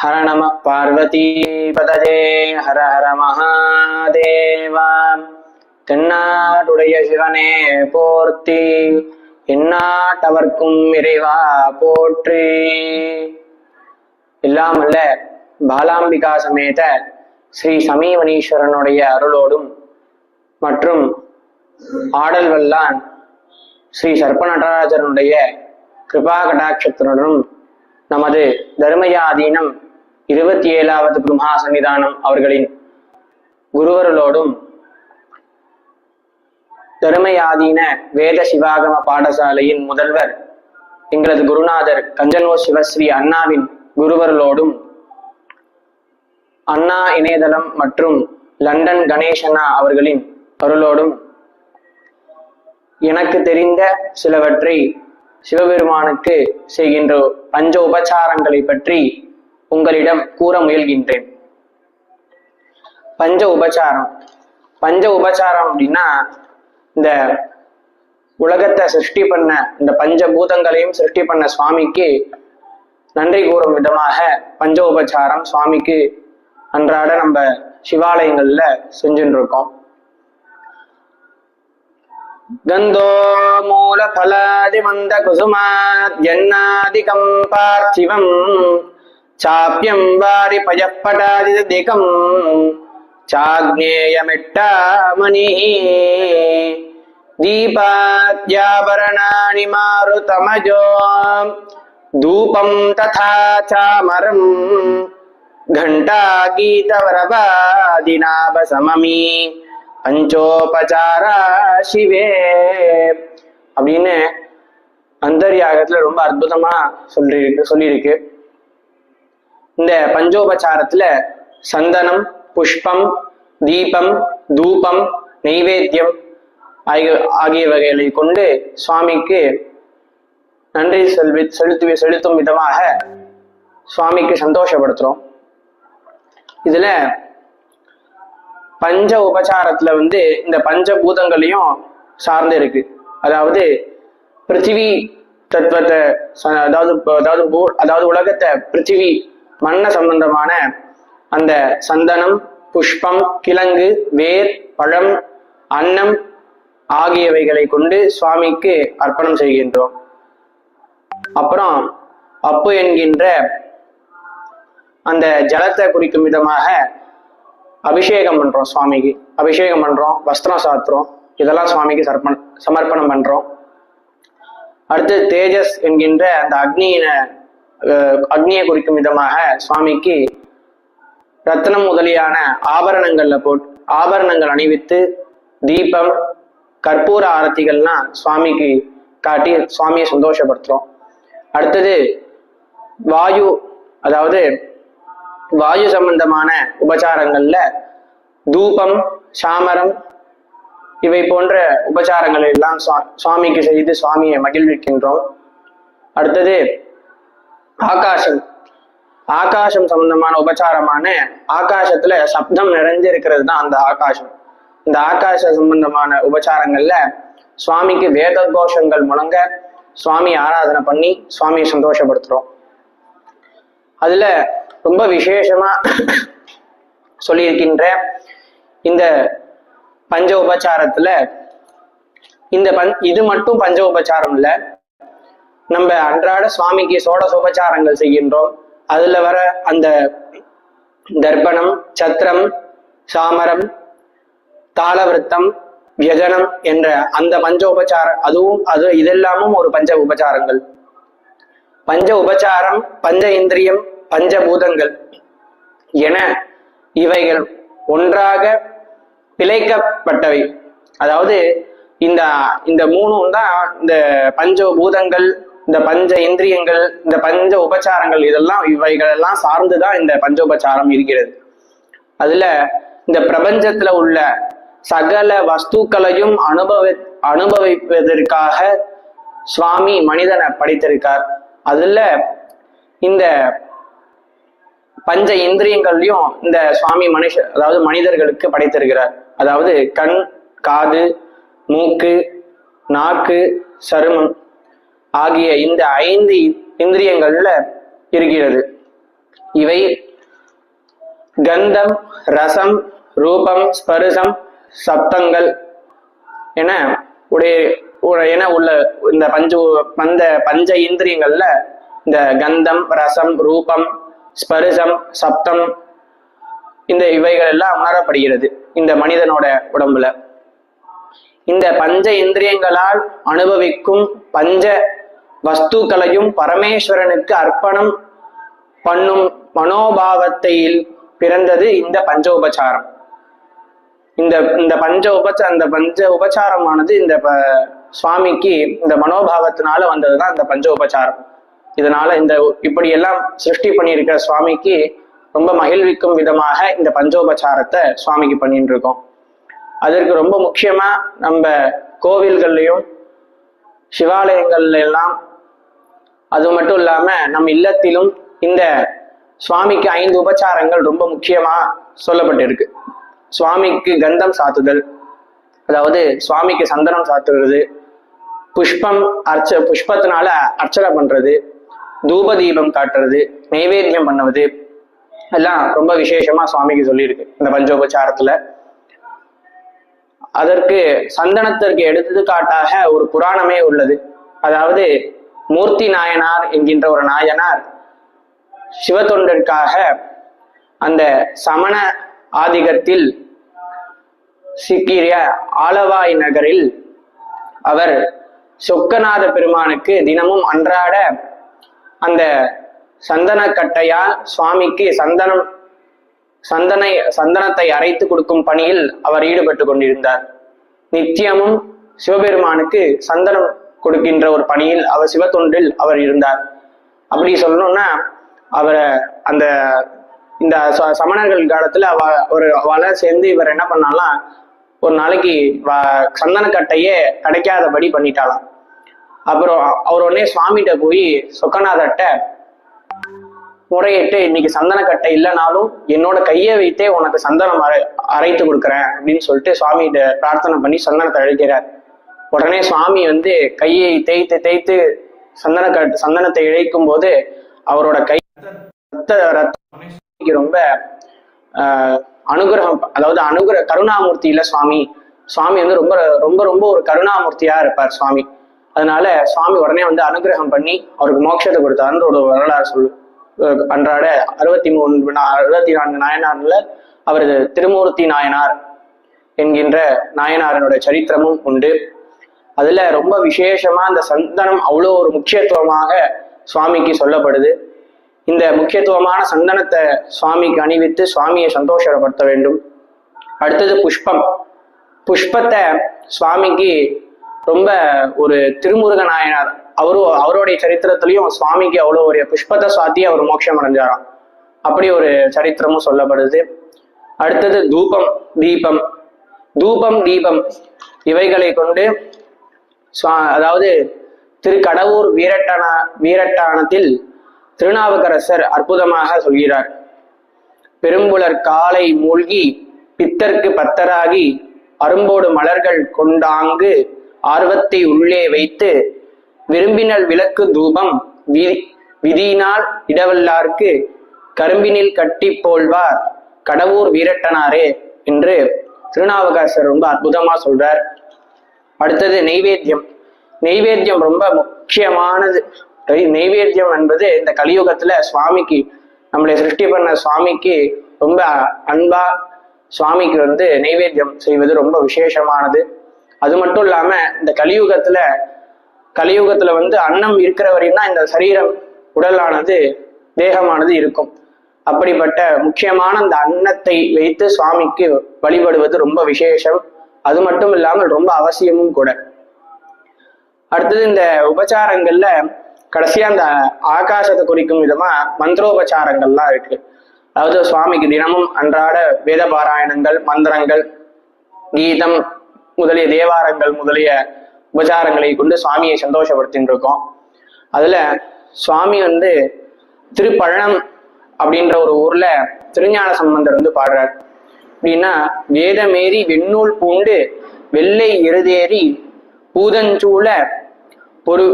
ஹர நம பார்வதி பதஜே ஹர ஹர மகாதேவா தென்னாடுடைய சிவனே போர்த்தி எந்நாட்டவர்க்கும் இறைவா போற்றி. இல்லாமல்ல பாலாம்பிகா சமேத ஸ்ரீ சமீவனீஸ்வரனுடைய அருளோடும் மற்றும் ஆடல் வல்லான் ஸ்ரீ சர்ப்ப நடராஜனுடைய கிருபா கடாட்சத்தினுடனும் நமது தர்மயாதீனம் இருபத்தி ஏழாவது பிரம்மா சன்னிதானம் அவர்களின் குருவர்களோடும் தர்மயாதீன வேத சிவாகம பாடசாலையின் முதல்வர் எங்களது குருநாதர் கஞ்சனோ சிவஸ்ரீ அண்ணாவின் குருவர்களோடும் அண்ணா இணையதளம் மற்றும் லண்டன் கணேசண்ணா அவர்களின் அருளோடும் எனக்கு தெரிந்த சிலவற்றை சிவபெருமானுக்கு செய்கின்ற பஞ்ச உபச்சாரங்களை பற்றி உங்களிடம் கூற முயல்கின்றேன். பஞ்ச உபச்சாரம். பஞ்ச உபச்சாரம் அப்படின்னா இந்த உலகத்தை சிருஷ்டி பண்ண இந்த பஞ்ச பூதங்களையும் சிருஷ்டி பண்ண சுவாமிக்கு நன்றி கூறும் விதமாக பஞ்ச உபச்சாரம் சுவாமிக்கு அன்றாட நம்ம சிவாலயங்கள்ல செஞ்சுட்டு இருக்கோம் கந்தோ மூல பலாதி மந்த குசுமாத் என்னாதிகம் பார்த்திவம். चाप्यं वारिपयः पटादिदिकं चाग्नेयमिट्टामणिः दीपाद्याभरणानि मारुतमजो धूपं तथा चामरम् घण्टागीतवरवादिनाभसममी பஞ்சோபசாரா சிவே அப்படின்னு அந்தர்யாகத்துல ரொம்ப அற்புதமா சொல்லியிருக்கு சொல்லியிருக்கு இந்த பஞ்சோபச்சாரத்துல சந்தனம் புஷ்பம் தீபம் தூபம் நெய்வேத்தியம் ஆகிய வகைகளை கொண்டு சுவாமிக்கு நன்றி செல்வி செலுத்து செலுத்தும் விதமாக சுவாமிக்கு சந்தோஷப்படுத்துறோம். இதுல பஞ்ச உபச்சாரத்துல வந்து இந்த பஞ்ச பூதங்களையும் சார்ந்து இருக்கு. அதாவது பிருத்திவி தத்துவத்தை அதாவது அதாவது அதாவது உலகத்தை பிருத்திவி மண்ண சம்பந்தமான அந்த சந்தனம் புஷ்பம் கிழங்கு வேர் பழம் அன்னம் ஆகியவைகளை கொண்டு சுவாமிக்கு அர்ப்பணம் செய்கின்றோம். அப்புறம் அப்பு என்கின்ற அந்த ஜலத்தை குறிக்கும் விதமாக அபிஷேகம் பண்றோம் சுவாமிக்கு. அபிஷேகம் பண்றோம் வஸ்திரம் சாத்துறோம். இதெல்லாம் சுவாமிக்கு சர்ப்பண சமர்ப்பணம் பண்றோம். அடுத்து தேஜஸ் என்கின்ற அந்த அக்னியின அக்னியை குறிக்கும் விதமாக சுவாமிக்கு ரத்னம் முதலியான ஆபரணங்கள்ல போட் ஆபரணங்கள் அணிவித்து தீபம் கற்பூர ஆரத்திகள்லாம் சுவாமிக்கு காட்டி சுவாமியை சந்தோஷப்படுத்துறோம். அடுத்தது வாயு அதாவது வாயு சம்பந்தமான உபச்சாரங்கள்ல தூபம் சாமரம் இவை போன்ற உபச்சாரங்களை எல்லாம் சுவாமிக்கு செய்து சுவாமியை மகிழ்விக்கின்றோம். அடுத்தது ஆகாசம் ஆகாசம் சம்பந்தமான உபச்சாரமான ஆகாசத்துல சப்தம் நிறைஞ்சிருக்கிறது தான் அந்த ஆகாசம் இந்த ஆகாச சம்பந்தமான உபச்சாரங்கள்ல சுவாமிக்கு வேத கோஷங்கள் முழங்க சுவாமி ஆராதனை பண்ணி சுவாமியை சந்தோஷப்படுத்துறோம். அதுல ரொம்ப விசேஷமா சொல்லியிருக்கின்ற இந்த பஞ்ச உபச்சாரத்துல இந்த பஞ் இது மட்டும் பஞ்ச உபச்சாரம் இல்லை நம்ம அன்றாட சுவாமிக்கு சோட சுபச்சாரங்கள் செய்கின்றோம். அதுல வர அந்த தர்ப்பணம் சத்திரம் சாமரம் தாளவிருத்தம் வியஜனம் என்ற அந்த பஞ்ச உபச்சாரம் அதுவும் அது இதெல்லாமும் ஒரு பஞ்ச உபச்சாரங்கள். பஞ்ச உபச்சாரம் பஞ்ச இந்திரியம் பஞ்சபூதங்கள் என இவைகள் ஒன்றாக பிழைக்கப்பட்டவை. அதாவது இந்த இந்த மூணும் தான் இந்த பஞ்ச பூதங்கள் இந்த பஞ்ச இந்திரியங்கள் இந்த பஞ்ச உபச்சாரங்கள் இதெல்லாம் இவைகள் எல்லாம் சார்ந்துதான் இந்த பஞ்ச உபச்சாரம் இருக்கிறது. அதுல இந்த பிரபஞ்சத்துல உள்ள சகல வஸ்துக்களையும் அனுபவி அனுபவிப்பதற்காக சுவாமி மனிதனை படைத்திருக்கார். அதுல இந்த பஞ்ச இந்திரியங்கள்லயும் இந்த சுவாமி மனுஷ அதாவது மனிதர்களுக்கு படைத்திருக்கிறார். அதாவது கண் காது மூக்கு நாக்கு சருமம் ஆகிய இந்த ஐந்து இந்திரியங்கள்ல இருக்கிறது. இவை கந்தம் ரசம் ரூபம் ஸ்பருசம் சப்தங்கள் என உடைய உ- என உள்ள இந்த பஞ்ச பந்த பஞ்ச இந்திரியங்கள்ல இந்த கந்தம் ரசம் ரூபம் ஸ்பருசம் சப்தம் இந்த இவைகள் எல்லாம் உணரப்படுகிறது இந்த மனிதனோட உடம்புல. இந்த பஞ்ச இந்திரியங்களால் அனுபவிக்கும் பஞ்ச வஸ்துக்களையும் பரமேஸ்வரனுக்கு அர்ப்பணம் பண்ணும் மனோபாவத்தையில் பிறந்தது இந்த பஞ்ச உபச்சாரம் இந்த இந்த பஞ்ச உபச்ச அந்த பஞ்ச உபச்சாரமானது இந்த ப- சுவாமிக்கு இந்த மனோபாவத்தினால வந்ததுதான் இந்த பஞ்ச உபச்சாரம் இதனால இந்த இப்படி எல்லாம் சிருஷ்டி பண்ணியிருக்கிற சுவாமிக்கு ரொம்ப மகிழ்விக்கும் விதமாக இந்த பஞ்சோபச்சாரத்தை சுவாமிக்கு பண்ணிட்டு இருக்கோம் அதற்கு ரொம்ப முக்கியமா நம்ம கோவில்கள்லையும் சிவாலயங்கள்ல எல்லாம் அது மட்டும் இல்லாம நம் இல்லத்திலும் இந்த சுவாமிக்கு ஐந்து உபச்சாரங்கள் ரொம்ப முக்கியமா சொல்லப்பட்டிருக்கு. சுவாமிக்கு கந்தம் சாத்துதல் அதாவது சுவாமிக்கு சந்தனம் சாத்துறது புஷ்பம் அர்ச்ச புஷ்பத்தினால அர்ச்சனை பண்றது தூப தீபம் காட்டுறது நைவேத்தியம் பண்ணுவது எல்லாம் ரொம்ப விசேஷமா சுவாமிக்கு சொல்லியிருக்கு இந்த பஞ்சோபச்சாரத்துல. அதற்கு சந்தனத்திற்கு எடுத்துக்காட்டாக ஒரு புராணமே உள்ளது. அதாவது மூர்த்தி நாயனார் என்கின்ற ஒரு நாயனார் சிவத்தொண்டிற்காக அந்த சமண ஆதிக்கத்தில் சிக்கிய ஆலவாய் நகரில் அவர் சொக்கநாத பெருமானுக்கு தினமும் அன்றாட அந்த சந்தனக்கட்டையால் சுவாமிக்கு சந்தனம் சந்தனை சந்தனத்தை அரைத்து கொடுக்கும் பணியில் அவர் ஈடுபட்டு கொண்டிருந்தார். நித்தியமும் சிவபெருமானுக்கு சந்தனம் கொடுக்கின்ற ஒரு பணியில் அவர் சிவத்தொண்டில் அவர் இருந்தார். அப்படி சொல்லணும்னா அவரை அந்த இந்த ச- சமணர்கள் காலத்துல அவ ஒரு அவளை சேர்ந்து இவர் என்ன பண்ணாலாம் ஒரு நாளைக்கு வ- சந்தனக்கட்டையே கிடைக்காதபடி பண்ணிட்டாலாம் அப்புறம் அவர் உடனே சுவாமிகிட்ட போய் சொக்கநாதர்கிட்ட முறையிட்டு இன்னைக்கு சந்தனக்கட்டை இல்லைனாலும் என்னோட கையை வைத்தே உனக்கு சந்தனம் அரை அரைத்து கொடுக்குறேன் அப்படின்னு சொல்லிட்டு சுவாமிகிட்ட பிரார்த்தனை பண்ணி சந்தனத்தை அழைக்கிறார். உடனே சுவாமி வந்து கையை தேய்த்து தேய்த்து சந்தன சந்தனத்தை இழைக்கும் போது அவரோட கை ரத்த ரத்த ரொம்ப ஆஹ், அனுகிரகம் அதாவது அனுகிர கருணாமூர்த்தி இல்ல சுவாமி சுவாமி வந்து ரொம்ப ரொம்ப ரொம்ப ஒரு கருணாமூர்த்தியா இருப்பார் சுவாமி. அதனால சுவாமி உடனே வந்து அனுகிரகம் பண்ணி அவருக்கு மோட்சத்தை கொடுத்தாருன்ற ஒரு வரலாறு சொல்லு அன்றாட அறுபத்தி மூணு அறுபத்தி நான்கு நாயனார்ல அவரது திருமூர்த்தி நாயனார் என்கின்ற நாயனாரனுடைய சரித்திரமும் உண்டு. அதுல ரொம்ப விசேஷமா அந்த சந்தனம் அவ்வளோ ஒரு முக்கியத்துவமாக சுவாமிக்கு சொல்லப்படுது. இந்த முக்கியத்துவமான சந்தனத்தை சுவாமிக்கு அணிவித்து சுவாமியை சந்தோஷப்படுத்த வேண்டும். அடுத்தது புஷ்பம். புஷ்பத்தை சுவாமிக்கு ரொம்ப ஒரு திருமுருக நாயனார் அவரும் அவருடைய சரித்திரத்திலையும் சுவாமிக்கு அவ்வளோ ஒரு புஷ்பத்தை சுவாத்தி அவர் மோட்சம் அடைஞ்சாராம். அப்படி ஒரு சரித்திரமும் சொல்லப்படுது. அடுத்தது தூபம் தீபம். தூபம் தீபம். இவைகளை கொண்டு சுவா- அதாவது திரு கடவுர் வீரட்டான வீரட்டானத்தில் திருநாவுக்கரசர் அற்புதமாக சொல்கிறார். பெரும்புலர் காலை மூழ்கி பித்தர்க்கு பத்தராகி அரும்போடு மலர்கள் கொண்டாங்கு ஆர்வத்தை உள்ளே வைத்து விரும்பினல் விளக்கு தூபம் விதி விதியினால் இடவல்லார்க்கு கரும்பினில் கட்டி போல்வார் கடவுர் வீரட்டனாரே என்று திருநாவுக்கரசர் ரொம்ப அற்புதமா சொல்றார். அடுத்தது நெய்வேத்தியம். நெய்வேத்தியம் ரொம்ப முக்கியமானது. நெய்வேத்தியம் என்பது இந்த கலியுகத்துல சுவாமிக்கு நம்மளை சிருஷ்டி பண்ண சுவாமிக்கு ரொம்ப அன்பா சுவாமிக்கு வந்து நெய்வேத்தியம் செய்வது ரொம்ப விசேஷமானது. அது மட்டும் இல்லாம இந்த கலியுகத்துல கலியுகத்துல வந்து அன்னம் இருக்கிற வரையும் தான் இந்த சரீரம் உடலானது தேகமானது இருக்கும். அப்படிப்பட்ட முக்கியமான அந்த அன்னத்தை வைத்து சுவாமிக்கு வழிபடுவது ரொம்ப விசேஷம். அது மட்டும் இல்லாமல் ரொம்ப அவசியமும் கூட. அடுத்தது இந்த உபச்சாரங்கள்ல கடைசியா அந்த ஆகாசத்தை குறிக்கும் விதமா மந்திரோபச்சாரங்கள்லாம் இருக்கு. அதாவது சுவாமிக்கு தினமும் அன்றாட வேத பாராயணங்கள் மந்திரங்கள் கீதம் முதலிய தேவாரங்கள் முதலிய உபச்சாரங்களை கொண்டு சுவாமியை சந்தோஷப்படுத்தின்னு இருக்கோம் அதுல சுவாமி வந்து திருப்பழனம் அப்படின்ற ஒரு ஊர்ல திருஞான சம்பந்தர் வந்து பாடுறார். அப்படின்னா வேதமேறி வெண்ணூல் பூண்டு வெள்ளை எருதேறி பூதஞ்சூழ பொரு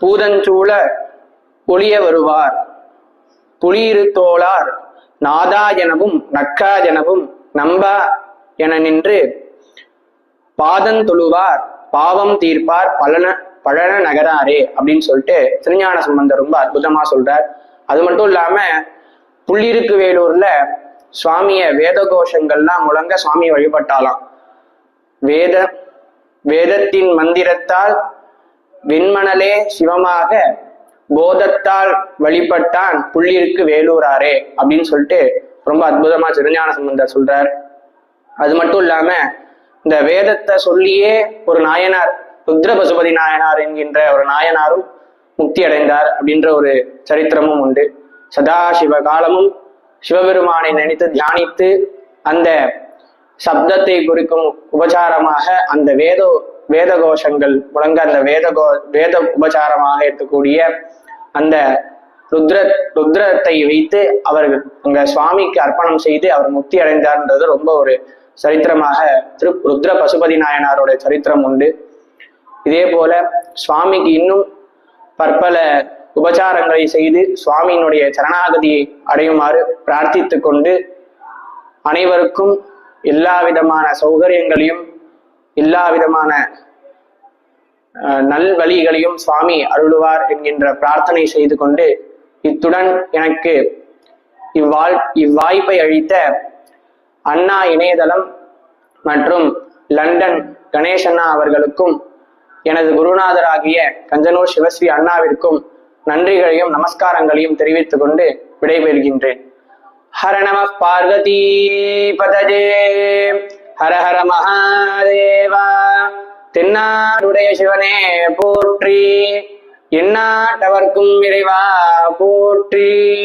பூதஞ்சூழ ஒளிய வருவார். புலியிரு தோளார் நாதா எனவும் நக்கா எனவும் நம்பா என நின்று பாதந்தொழுவார் பாவம் தீர்ப்பார் பலன பழன நகராரே அப்படின்னு சொல்லிட்டு திருஞான சம்பந்தர் ரொம்ப அற்புதமா சொல்றார். அது மட்டும் இல்லாம புள்ளிருக்கு வேலூர்ல சுவாமிய வேத கோஷங்கள்லாம் முழங்க சுவாமி வழிபட்டாலாம். வேத வேதத்தின் மந்திரத்தால் வெண்மணலே சிவமாக போதத்தால் வழிபட்டான் புள்ளிருக்கு வேலூராரே அப்படின்னு சொல்லிட்டு ரொம்ப அற்புதமா திருஞான சம்பந்தர் சொல்றார். அது மட்டும் இல்லாம இந்த வேதத்தை சொல்லியே ஒரு நாயனார் ருத்ர பசுபதி நாயனார் என்கின்ற ஒரு நாயனாரும் முக்தி அடைந்தார் அப்படின்ற ஒரு சரித்திரமும் உண்டு. சதா சிவ காலமும் சிவபெருமானை நினைத்து தியானித்து அந்த சப்தத்தை குறிக்கும் உபச்சாரமாக அந்த வேத வேத கோஷங்கள் முழங்க அந்த வேத கோ வேத உபச்சாரமாக இருக்கக்கூடிய அந்த ருத்ர ருத்ரத்தை வைத்து அவர்கள் அங்க சுவாமிக்கு அர்ப்பணம் செய்து அவர் முக்தி அடைந்தார்ன்றது ரொம்ப ஒரு சரித்திரமாக திரு ருத்ர பசுபதி நாயனாரோட சரித்திரம் உண்டு. இதே போல சுவாமிக்கு இன்னும் பற்பல உபச்சாரங்களை செய்து சுவாமியினுடைய சரணாகதியை அடையுமாறு பிரார்த்தித்து கொண்டு அனைவருக்கும் எல்லா விதமான சௌகரியங்களையும் எல்லா விதமான நல்வழிகளையும் சுவாமி அருளுவார் என்கின்ற பிரார்த்தனை செய்து கொண்டு இத்துடன் எனக்கு இவ்வாழ் இவ்வாய்ப்பை அளித்த அண்ணா இணையதளம் மற்றும் லண்டன் கணேசண்ணா அவர்களுக்கும் எனது குருநாதராகிய கஞ்சனூர் சிவஸ்ரீ அண்ணாவிற்கும் நன்றிகளையும் நமஸ்காரங்களையும் தெரிவித்துக் கொண்டு விடைபெறுகின்றேன். ஹர நம பார்வதி பதஜே. ஹர ஹர மகாதேவா. தென்னாடுடைய சிவனே போற்றி. எந்நாட்டவர்க்கும் இறைவா போற்றி.